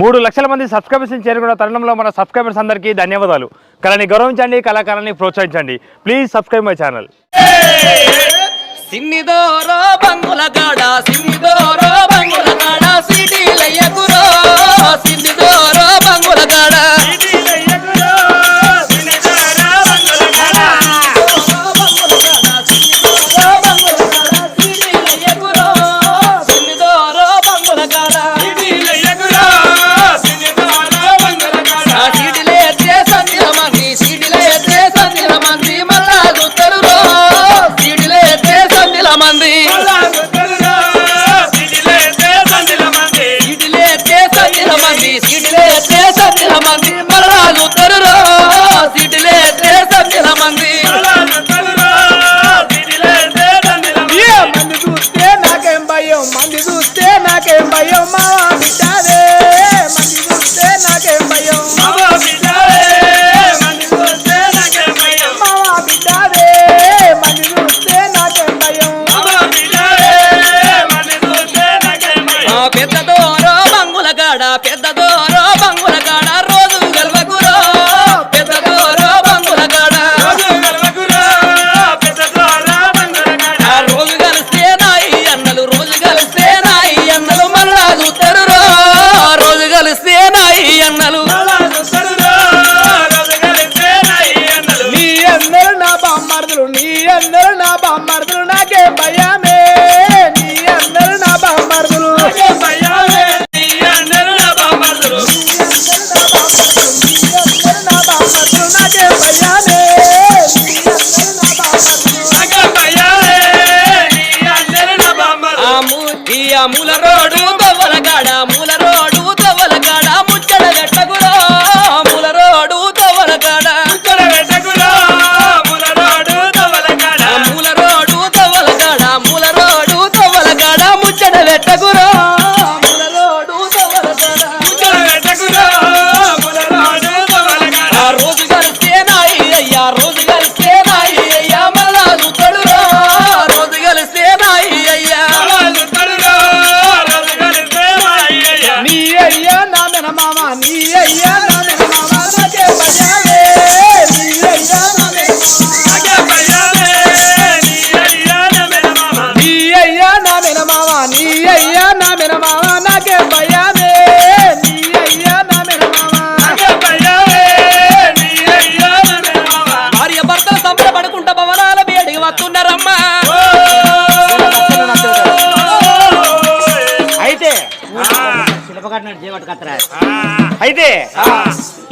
మూడు లక్షల మంది సబ్స్క్రైబర్స్ని చేరుకున్న తరుణంలో మన సబ్స్క్రైబర్స్ అందరికీ ధన్యవాదాలు. కళని గౌరవించండి కళాకారాన్ని ప్రోత్సహించండి. ప్లీజ్ సబ్స్క్రైబ్ మై ఛానల్ సిన్నిదోరో బంగుల గాడ సిన్నిదోరో బంగుల గాడ సిటీలయ్యకురో సిన్నిదోరో బంగుల గాడ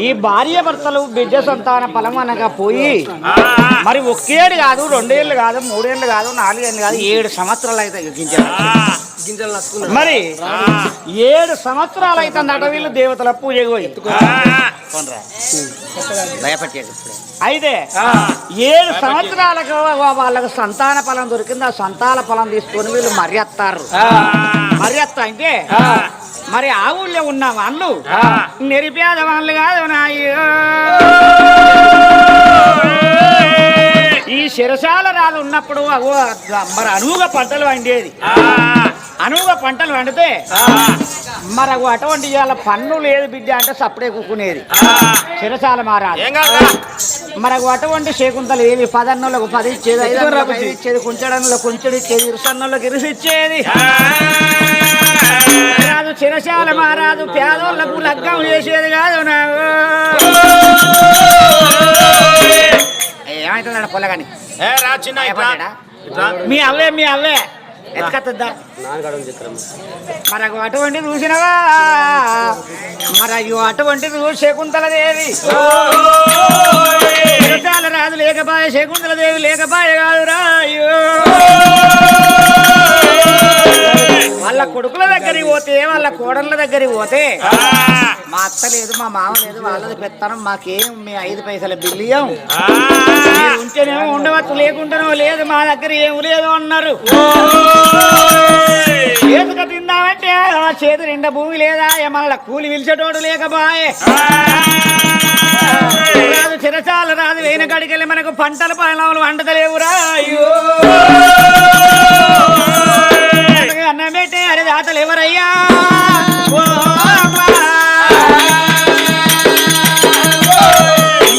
ఈ భార్య భర్తలు బిడ్డ సంతాన ఫలం అనగా పోయి మరి ఒకేడు కాదు రెండేళ్ళు కాదు మూడేళ్ళు కాదు నాలుగేళ్ళు కాదు ఏడు సంవత్సరాలు అయితే గింజలు. మరి ఏడు సంవత్సరాలు అయితే నట వీళ్ళు దేవతల పూజ పోయి. భయపట్టేది అయితే ఏడు సంవత్సరాలకు వాళ్ళకు సంతాన ఫలం దొరికింది ఆ సంతాన ఫలం తీసుకొని వీళ్ళు మర్యాత్తారు మర్యాత్త అంటే మరి ఆ ఊళ్ళో ఉన్న వాళ్ళు నిరుపేద వాళ్ళు కాదు ఈ శిరసాల రాళ్ళు ఉన్నప్పుడు మరి అనువుగా పంటలు వండేది. అనువుగా పంటలు వండితే మరి అటువంటి ఇవాళ పన్ను లేదు బిడ్డ అంటే సప్పుడే కూకునేది. శిరసాల మారాలి. మరి అటువంటి శేకుంతలు ఏవి? పదన్నులకు పది ఇచ్చేది ఐదు ఇచ్చేది కుంచడంలో కుంచెడు ఇచ్చేది ఇరుసన్నులకు ఇరుసు రాదు చిరశాల మారాదు పేదోళ్ళకు లగ్గం చేసేది కాదు నాకు. ఏమైతుందట పొలగాని? మీ అవ్వే మీ అవ్వే ఎత్తుకత్తుందా మరి అగో అటువంటి చూసినవా? మరి అయ్యో అటువంటి చూసి శకుంతలదేవి రాదు లేకపాయ శకుంతలదేవి లేకపాయ కాదురా అయ్యో. వాళ్ళ కొడుకుల దగ్గరికి పోతే వాళ్ళ కోడళ్ళ దగ్గరికి పోతే మా అత్త లేదు మా మామ లేదు వాళ్ళది పెత్తనం మాకేం మీ ఐదు పైసల బిల్లియం ఉంటేనేమో ఉండవచ్చు లేకుండానో లేదు మా దగ్గర ఏం లేదు అన్నారు. చేతుక తిందామంటే ఆ చేతి నిండా భూమి లేదా మళ్ళా కూలి పిలిచేటోడు లేకపాయే. రాదు చిరచాల రాదు వేయిన కాడికెళ్ళి మనకు పంటల పొలాలు వండతలేవురా. అయ్యో! అన్నం పెట్టే అరే దాతలు ఎవరయ్యా?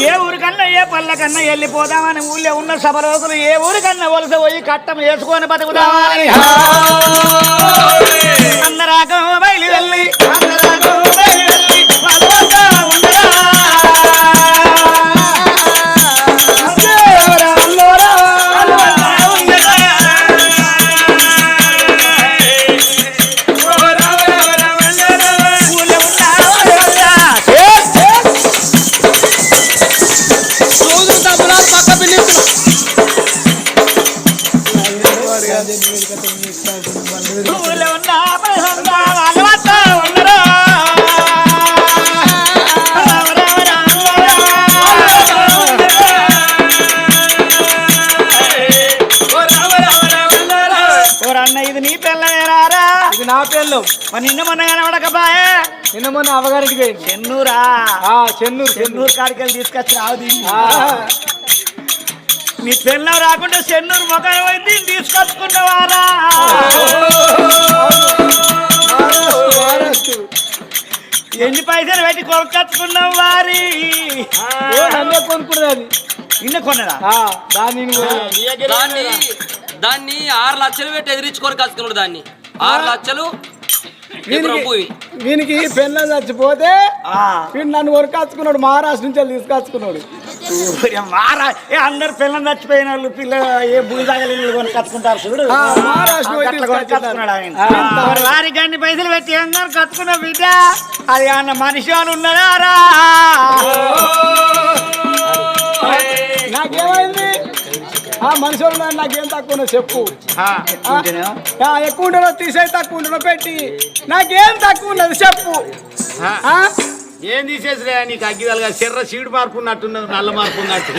ఏ ఊరికన్నా ఏ పళ్ళకన్నా వెళ్ళిపోదామని ఊళ్ళో ఉన్న సభలోకులు ఏ ఊరికన్నా వలస పోయి కట్టం వేసుకొని బతుకుదామని. అందరా మరి నిన్న మొన్న కనబడకబాయే నిన్న మొన్న అవగారికి పోయింది చెన్నూరా? ఆ చెన్నూరు చెన్నూరు. కాడికి వెళ్ళి తీసుకొచ్చి రావుది ఆ, నీ పిల్లం రాకుండా చెన్నూరు మొఖం అయితే తీసుకొచ్చుకున్నవారా. ఎన్ని పైసలు పెట్టి కొనుక్కొచ్చుకున్నావు వారి? కొనుక్కున్నది నిన్న కొన్నదా? దాన్ని ఆరు లక్షలు పెట్టి ఎదిరించుకొని కసుకున్నాడు దాన్ని. ఆరు లక్షలు వీనికి పెళ్ళ చచ్చిపోతే ఆ. వీడు నన్ను కొనుకొచ్చుకున్నాడు మహారాష్ట్ర నుంచి వెళ్ళి తీసుకొచ్చుకున్నాడు. అందరు పిల్లలు చచ్చిపోయిన వాళ్ళు పిల్ల ఏ భూమి తగలి కొనుక్కొచ్చుకుంటారు చూడు. మహారాష్ట్ర వారికి అన్ని పైసలు పెట్టి అందరు కట్టుకున్న బిడ్డ? అది అన్న మనిషి వాళ్ళు ఉన్నారా? నాకేమైంది? ఆ మనిషి వాళ్ళు నాకేం తక్కువ ఉన్నదో చెప్పు. ఎక్కువ ఉండడో తీసేసి తక్కువ ఉండడో పెట్టి. నాకేం తక్కువ ఉన్నది చెప్పు. ఆ? ఏం తీసేసిరా నీకు అగ్గిదాలుగా చెర్ర సీడు మార్పు ఉన్నట్టున్నది నల్ల మార్పు ఉన్నట్టు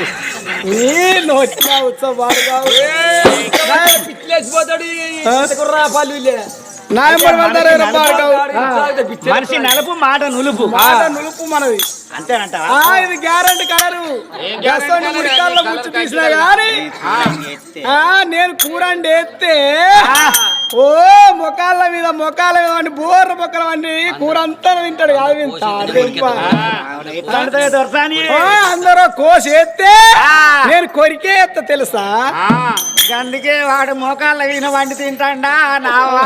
నీళ్ళు వచ్చిన ఉత్సవాలు మనిషి నలుపు మాట నులుపు. మాట నులుపు మనది. ఇది గ్యారంటీ కలరు గసండి ముడికాల్లో ముచ్చు తీసినా గాని ఆ, నేను కూర ఎత్తే ఓ మొకాళ్ళ మీద మొకాళ్ళ మీద వండి బోర్ర మొక్కల వండి కూర అంతా తింటాడు కాదు అందరూ కోసి ఎత్తే ఆ. నేను కొరికే ఎత్త తెలుసా? అందుకే వాడు మోకాళ్ళ వీణ వండి తింటాడా నావా.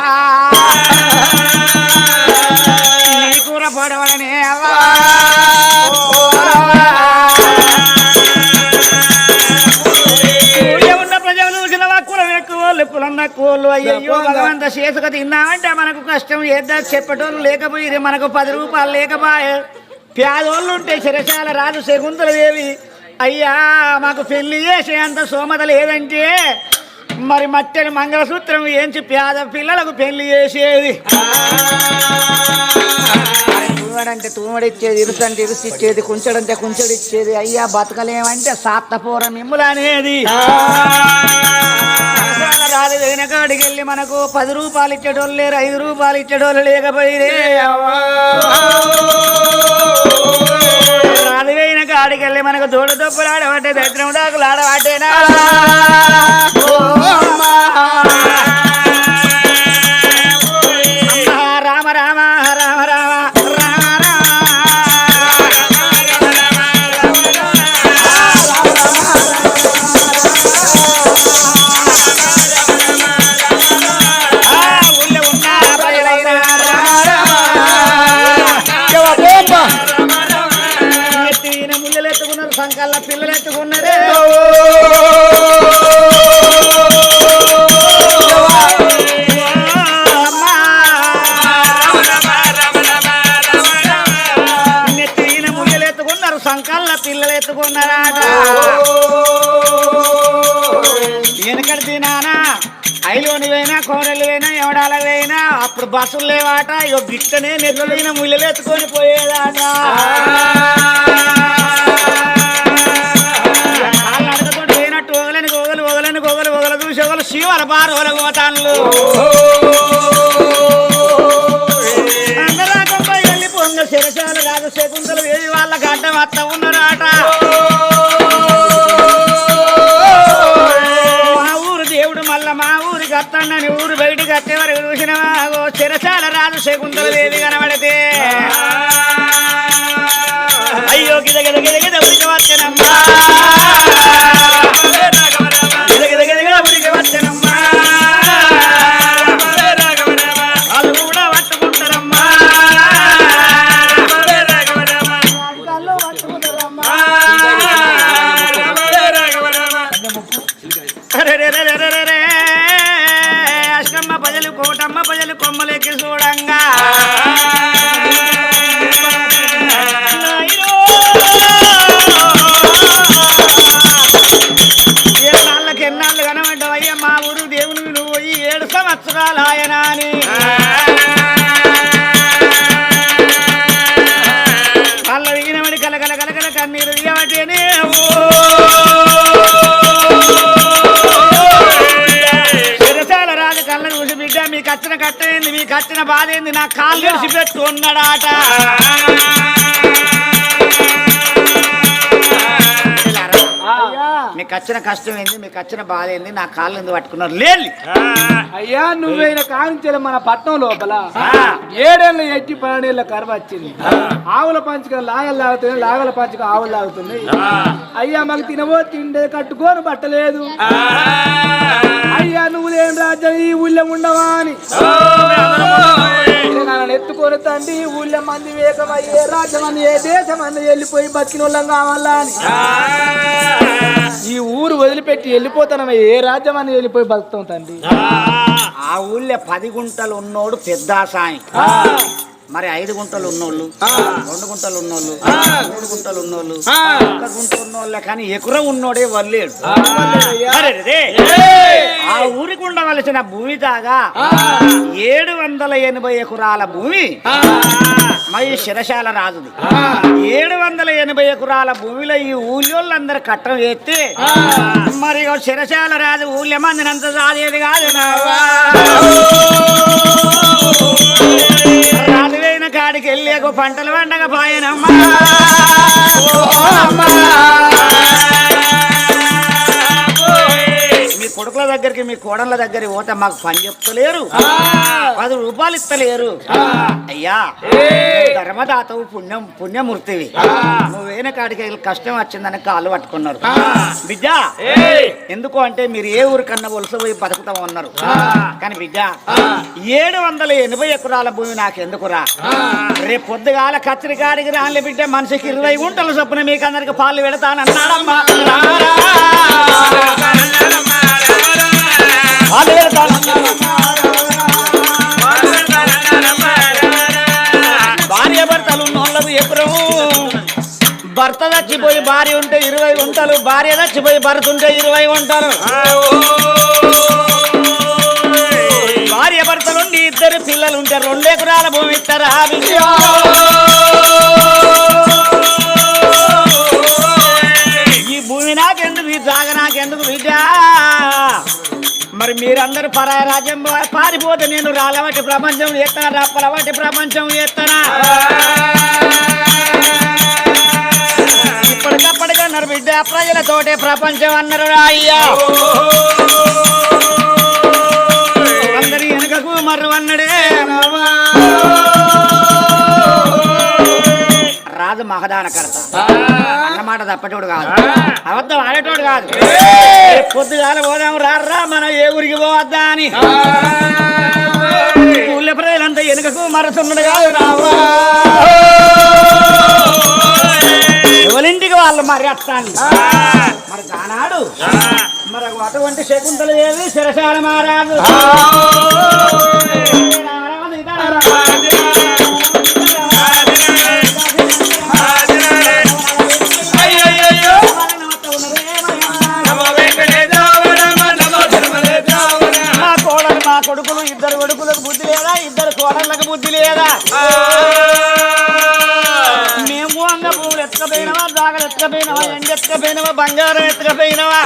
నీ కూర పడవడనే అవ్వా. కోళ్ళు అయ్యయ్యో భగవంత చేసుక తిన్నామంటే మనకు కష్టం. ఏద్దా చెప్పటోళ్ళు లేకపోయి మనకు పది రూపాయలు లేకపోయే. పేదోళ్ళు ఉంటే చిరశాల రాజు శకుంతల దేవి అయ్యా మాకు పెళ్ళి చేసే అంత సోమత లేదంటే. మరి మట్టెని మంగళసూత్రం ఏంచి పేద పిల్లలకు పెళ్ళి చేసేది? తూమడంటే తూమడిచ్చేది ఇరుసంటే ఇరుసు ఇచ్చేది కుంచడంటే కుంచడిచ్చేది. అయ్యా బతకలేమంటే సాత్తపూర మిమ్ములు అనేది వెళ్ళి మనకు పది రూపాయలు ఇచ్చేటోళ్ళు లేరు ఐదు రూపాయలు ఇచ్చేటోళ్ళు లేకపోయిరే. రాదు కాడికి వెళ్ళి మనకు దూడ తప్పులు ఆడబట్టే దరిద్రం దాకులు ఆడబట్టేనా? బస్సులు లేవాట. ఇక గిట్టనే నెత్తులైన ముళ్ళలు ఎత్తుకొని పోయేదాట. కాళ్ళు పోయినట్టు ఒగలని గోగలు ఒగలని గోగలు ఒగల చూసి శివల బారోల గోతాన్లు వెళ్ళి పొంగ శిరశాల రాజు శకుంతలు వేది వాళ్ళకి అడ్డం అత్త ఊరు బయటికి వచ్చే వరకు చూసినవా? ఓ చిరసాల రాజు శకుంతల దేవి కనబడితే. అయ్యో గిద గిద గిద గిద ఉడికి నారాయణాని. కళ్ళ దిగినవాడి కల కల కల కల కన్నీరు దిగబట్టేనే చిరసాల రాజు కళ్ళ చూసి బిడ్డ మీకు వచ్చిన కట్ట ఏంది? మీకు వచ్చిన బాధ ఏంది? నా కాళ్ళు పెట్టుకున్నాడాట మీకు వచ్చిన కష్టం ఏంది మీకు వచ్చిన బాధ ఏంది నా కాళ్ళు ఎందుకు పట్టుకున్నారు? లేదు అయ్యా నువ్వైన కాంచెల మన పట్నం లోపల ఏడేళ్ళ ఎట్టి పన్నెండేళ్ళ కరువు వచ్చింది. ఆవుల పంచక లాగలు లాగుతున్నాయి లాగల పంచక ఆవులు లాగుతున్నాయి. అయ్యా మాకు తినవో తిండే కట్టుకోను బట్టలేదు. అయ్యా నువ్వు ఏం రాజ్యం ఈ ఊళ్ళో ఉండవా అని. నన్ను ఎత్తుకొని తండ్రి ఈ ఊళ్ళో మంది వేగమై ఏ రాజ్యం అని ఏ దేశం అని వెళ్ళిపోయి బతికిన వాళ్ళం కావాలా అని. ఈ ఊరు వదిలిపెట్టి వెళ్ళిపోతానమ్మా ఏ రాజ్యం అని వెళ్ళిపోయి బతుకుతాం తండ్రి? ఆ. ఊళ్ళో పది గుంటలు ఉన్నోడు పెద్ద సాయి మరి ఐదు గుంటలు ఉన్నోళ్ళు రెండు గుంటలు ఉన్నోళ్ళు మూడు గుంటలు ఉన్నోళ్ళు. ఒక్క గుంట ఉన్నోళ్ళే కానీ ఎకుర ఉన్నోడే వల్లేడు. ఆ. ఊరికి ఉండవలసిన భూమి దాగా ఏడు వందల ఎనభై ఎకరాల భూమి. మరి శిరశాల రాజుది. ఏడు వందల ఎనభై ఎకరాల భూమిలో ఈ ఊళ్ళోళ్ళందరూ కట్టం ఎత్తి మరి శిరశాల రాజు ఊళ్ళో మందినంత రాజేది కాదు నావా. రాజువైన కాడికి వెళ్ళి ఒక పంటలు పండగ పాయనమ్మా. కొడుకుల దగ్గరికి మీ కోడళ్ళ దగ్గరికి పోతే మాకు పని చెప్తలేరు. పది రూపాయలు ఇస్తలేరు. అయ్యా ధర్మదాతవు పుణ్యం పుణ్యమూర్తివి. నువ్వేన కాడికి కష్టం వచ్చిందని కాళ్ళు పట్టుకున్నారు. బిడ్డ ఎందుకు అంటే మీరు ఏ ఊరికన్నా వలస పోయి బతుకుతాం అన్నారు. కానీ బిడ్డ ఏడు వందల ఎనభై ఎకరాల భూమి నాకు ఎందుకురా రేపు పొద్దుగాల కత్తిరి కాడికి రాలే బిడ్డ మనిషికి ఇరవై గుంటల చొప్పున మీకు అందరికి పాలు పెడతానన్నాడమ్మా. భార్య భర్తలు ఉన్నోళ్ళకు ఎప్పుడూ భర్త చచ్చిపోయి భార్య ఉంటే ఇరవై ఉంటారు భార్య చచ్చిపోయి భర్త ఉంటే ఇరవై ఉంటారు భార్య భర్తలుండి ఇద్దరు పిల్లలు ఉంటే రెండు ఎకరాల భూమి ఇస్తారా? మీరందరూ పరాయ రాజ్యం పారిపోతే నేను రాలవటి ప్రపంచం ఎత్తనా? రప్పలవటి ప్రపంచం ఎత్తనా? ఇప్పటికప్పటికన్నారు బిడ్డ ప్రజలతోటే ప్రపంచం అన్నారు అయ్యా అందరి వెనుకకు మర్రు అన్నడే రాజు మహదాన కడత. అన్నమాట తప్పటోడు కాదు. అబద్ధం ఆడేటోడు కాదు. పొద్దుగాల పోదాం రారా మనం ఏ ఊరికి పోవద్దా అని. ఊళ్ళో ప్రజలంతా వెనుకకు మరచున్నాడు కాదు రావా ఎవరింటికి వాళ్ళు మరి మరి కానాడు మరి అటువంటి శకుంతలు ఏది శిరశాల మహారాజు. కొడుకులు ఇద్దరు కొడుకులకు బుద్ధి లేదా? ఇద్దరు కోడళ్ళకు బుద్ధి లేదా? మేము అంగ పువ్వులు ఎత్తుకపోయినవా? దాగలు ఎత్తుకపోయినవా? ఎండ ఎత్తుకపోయినవా? బంగారం ఎత్తుకపోయినవా?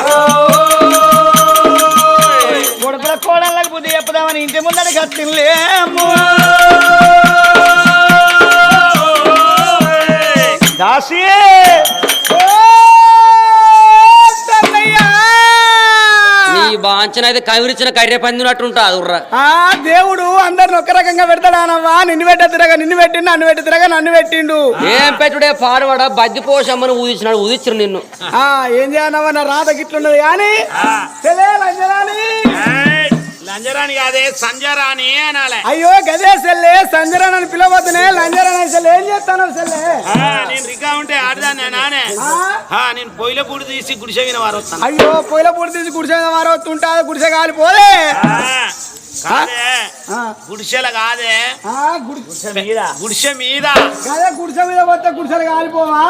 కొడుకుల కోడళ్ళకు బుద్ధి చెప్పుదామని ఇంటి ముందడి కత్తిలేము దాసి! బాంచన అయితే కవిరిచిన కర్రె పందినట్టు ఉంటుంది ఉర్రా. ఆ దేవుడు అందరిని ఒక రకంగా పెడతాడానవ్వా నిన్ను పెట్ట తిరగా నిన్ను పెట్టిండు నన్ను పెట్టి తిరగా నన్ను పెట్టిండు. ఏం పెట్టుడే పాడువాడ? బద్ది పోషమ్మని ఊదించినాడు ఊదించరు నిన్ను. ఆ ఏం చేయనవ్వా నా రాత గిట్లున్నది కానీ? లంజరాని కాదే సంజరాని అనాలే. అయ్యో గదే సెల్లే సంజరాన్ అని పిలవద్దునే లంజరాన్ సెల్లే. ఏం చేస్తాను సెల్లే? ఆ, నేను రిగ్గా ఉంటే ఆడదాన్ని నానే. నేను పొయ్యిల పూడి తీసి గుడిసె విన వారు వస్తాను అయ్యో పొయ్యిల పొడి తీసి గుడిసే వారు వస్తుంటాది గుడిసె కాలిపోదే ఆ, కాదే. గుడిసెల కాదే. మీద. గుడిసె మీద. గుడిసె మీద పోతే గుడిసెలు కాలిపోవా?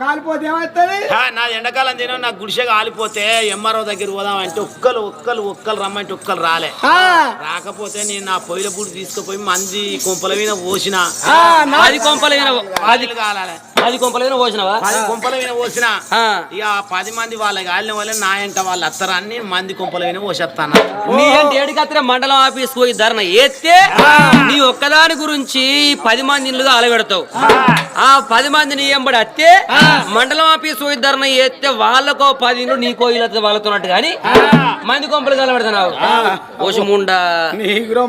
కాలిపోతే ఏమవుతుంది? ఆ, నా ఎండాకాలం తిన నాకు గుడిసె కాలిపోతే ఎంఆర్ఓ దగ్గర పోదాం అంటే ఒక్కలు ఒక్కలు ఒక్కలు రమ్మంటే ఒక్కలు రాలే. ఆ, రాకపోతే నేను నా పొయ్యిల పూడి తీసుకుపోయి మంది కొంపల మీద పోసిన. ఆ, నా- అది కొంపలైన అది అది కాలాలే. అది కొంపలైన పోసినవా? పది కొంపల మీద పోసిన. ఆ. ఇక పది మంది వాళ్ళ గాలిన వాళ్ళే నా ఎంట వాళ్ళు అత్తరాన్ని మంది కొంపల మీద పోసేస్తాను నీ ఏడుకత్తిన మండలం ఆఫీస్ పోయి ధరణ ఎత్తే నీ ఒక్కదాని గురించి పది మంది ఇల్లుగా అలవెడతావు ఆ. పది మందిని ఎంబడి అత్తే మండలం ఆఫీస్ పోయి ధరణ ఎత్తే వాళ్ళకో పది ఇల్లు నీకో ఇల్లు వాళ్ళతోనట్టు కానీ మంది కొంపలు కాలబెడతావు ఓషముండా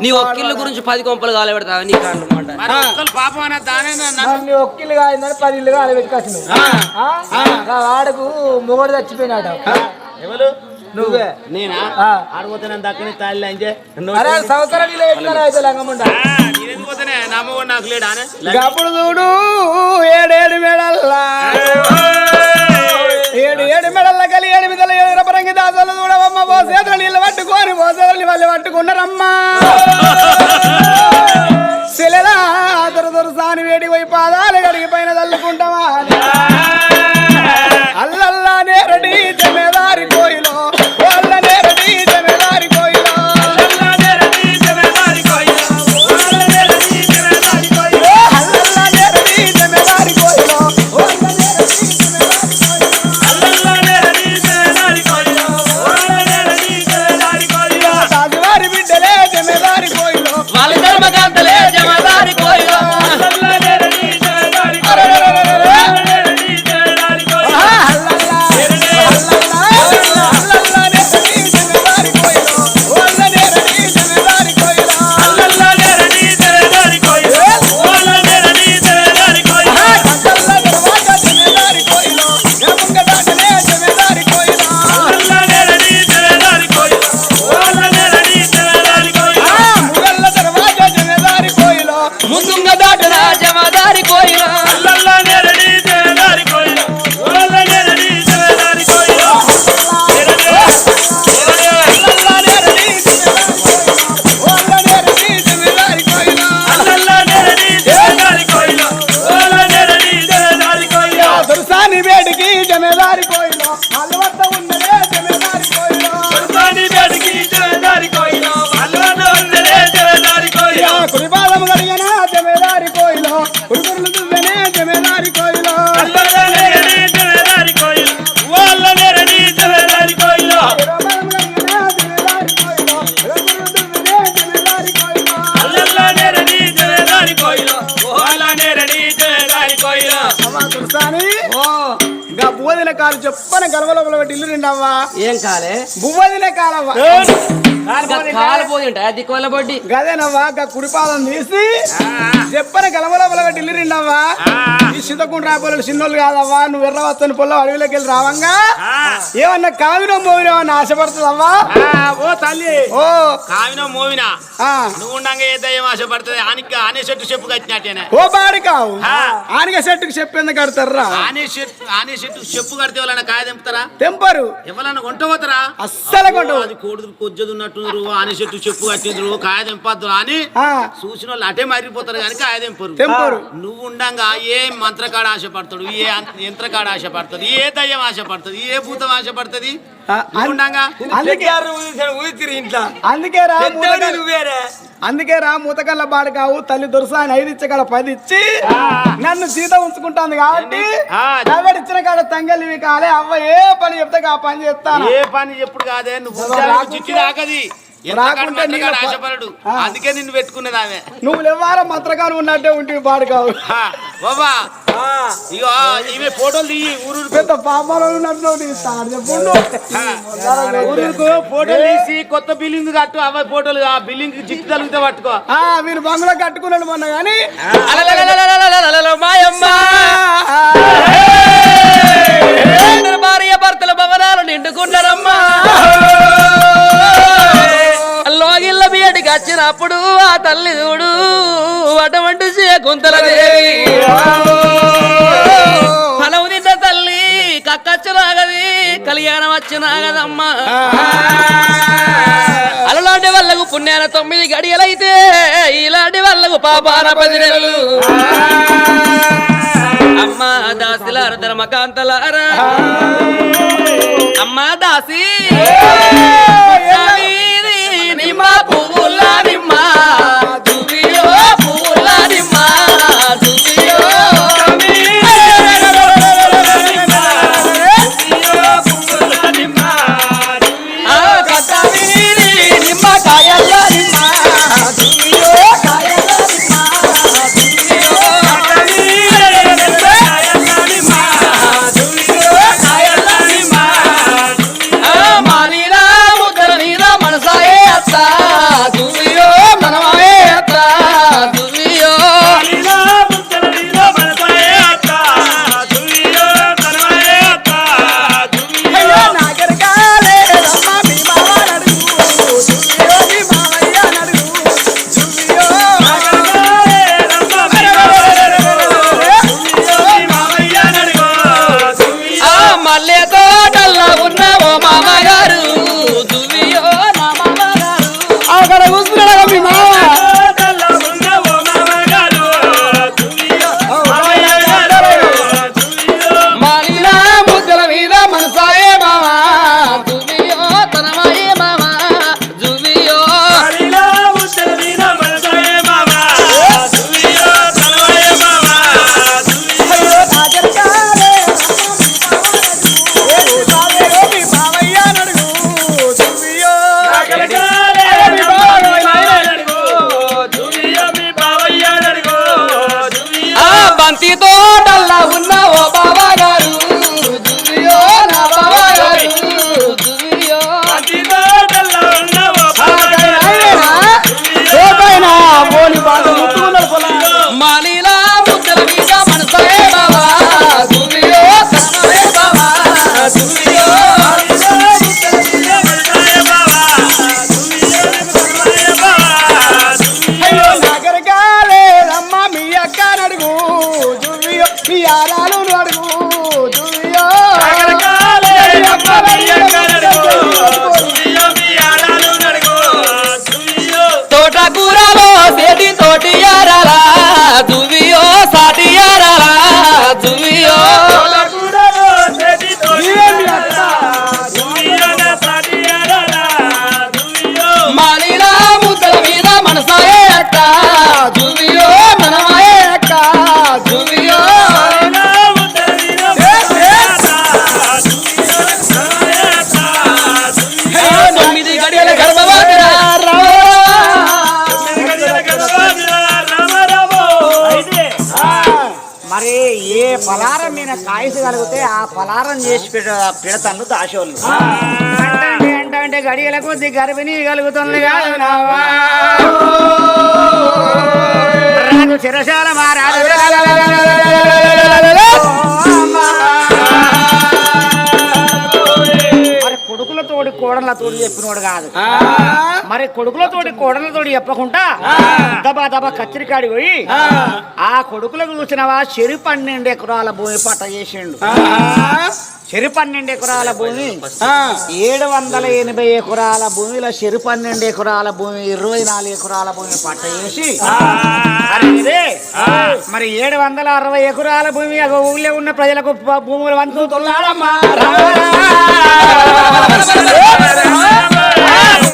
నీ ఒక్కిళ్ళ గురించి పది కొంపలు కాలబెడతావు నీ కాళ్ళు అయిందని పది ఇల్లుగా వాడకు మొగడు చచ్చిపోయినాట. ఎవరు? నువ్వే. నేనా? ఆడిపోతున్నాను దక్కని తాళి అంచే సంవత్సరం అప్పుడు చూడు ఏడేడు మేడల్లా. ఏడు ఏడు మెడల్ల కలి ఏడు మిదల ఏడు రపరంగి దాసలు చూడవమ్మ. ఓ నీళ్ళు పట్టుకోరు ఓ సేతులు వాళ్ళు పట్టుకున్నారమ్మా. శిలలా అతరు దొరసాని వేడి పోయి పాదాలు కడిగిపోయిన తల్లుకుంటావా కాలే. బువ్వదిన కాలవ్వా. కాలిపోయి ఉంటాయి దిక్కు వల్ల బొడ్డి గదేనవ్వా కుడిపాదం తీసి చెప్పని గలవలోపల పెట్టి ఇల్లు నిండవ్వా ఈ చింతకుండ్ర రాపోలు చిన్నోళ్ళు కాదవ్వా? నువ్వు ఎర్ర వస్తున్న పొల్ల అడవిలోకి వెళ్ళి రావంగా? ఏమన్నా కావినో మోవినో అని ఆశపడుతుందవ్వా? ఓ తల్లి. ఓ. కావినా మోవినా? నువ్వు ఉండంగా ఏ దయ్యం ఆశపడుతుంది? ఆనికి ఆనే చెట్టు చెప్పు కట్టినట్టేనే. ఓ బాడి కావు ఆ. ఆనగ చెట్టుకు చెప్పేందుకు కడతారా ఆనే చెట్టు ఆనే చెట్టు చెప్పు కడితే ఎవరైనా కాయ దింపుతారా తెంపరు. ఎవరైనా వంట పోతారా అస్సలు కొంట అది కోడుదు కొజ్జదు ఉన్నట్టు ఆనే చెట్టు చెప్పు కట్టిండ్రు కాయ దింపద్దు అని చూసిన వాళ్ళు అటే మారిపోతారు కానీ కాయ దింపరు తెంపరు. నువ్వు ఉండంగా ఏ మంత్రకాడ ఆశపడతాడు ఏ యంత్రకాడ ఆశపడుతుంది ఏ దయ్యం ఆశపడుతుంది ఏ భూతం ఆశపడుతుంది? అందుకే రా మూతకల్ల- అందుకే రా మూతకల్ల బాడు కావు తల్లి దొరసాని ఐదు ఇచ్చే కాడ పది ఇచ్చి నన్ను సీత ఉంచుకుంటాంది కాబట్టి ఇచ్చిన కాడ తంగలి ఇవి కాలే అవ్వ ఏ పని చెప్తే ఆ పని చేస్తాను. ఏ పని ఎప్పుడు కాదే నువ్వు రాకుంటే ఆశపడడు. అందుకే నిన్ను పెట్టుకునేది ఆమె. నువ్వు లేవారా మంత్రగారు ఉన్నట్టే ఉంటే పాడు కావు. బాబా. ఇగో ఫోటోలు ఊరు పెద్ద పాపాలు ఫోటోలు తీసి కొత్త బిల్డింగ్ కట్టు అవి ఫోటోలు ఆ బిల్డింగ్ జిట్టు తలిగితే పట్టుకో. మీరు బంగ్లా కట్టుకున్నాడు మొన్న కానీ. మాయమ్మ. వచ్చినప్పుడు ఆ తల్లి చూడు అటువంటి కుంతల దేవి ఫలము తిన్న తల్లి కక్కచ్చునాగది కళ్యాణం వచ్చినాగదమ్మా. అలాంటి వాళ్ళకు పుణ్యాన తొమ్మిది గడియలైతే ఇలాంటి వాళ్ళకు పాపాన పది నెలలు. అమ్మా దాసిలార ధర్మకాంతలారా. అమ్మా దాసి. పెడతాను దాశోళ్ళు అంటే అంటే అంటే గడియల కొద్ది గర్భిణీ కలుగుతుంది కాదు నావా. చిరశాల మరి కోడలతోటి చెప్పినోడు కాదు. మరి కొడుకులతోటి కోడలతోటి చెప్పకుండా దబా దబా కత్తిరికాడి పోయి ఆ. కొడుకులకు చూసినవా? చెరి పన్నెండు ఎకరాల భూమి పట్ట చేసిండు. చెరి పన్నెండు ఎకరాల భూమి ఏడు వందల ఎనభై ఎకరాల భూమిలో చెరి పన్నెండు ఎకరాల భూమి ఇరవై నాలుగు ఎకరాల భూమి పట్ట చేసి మరి ఏడు వందల అరవై ఎకరాల భూమి అగో ఊళ్ళో ఉన్న ప్రజలకు భూములు వంతు Yes.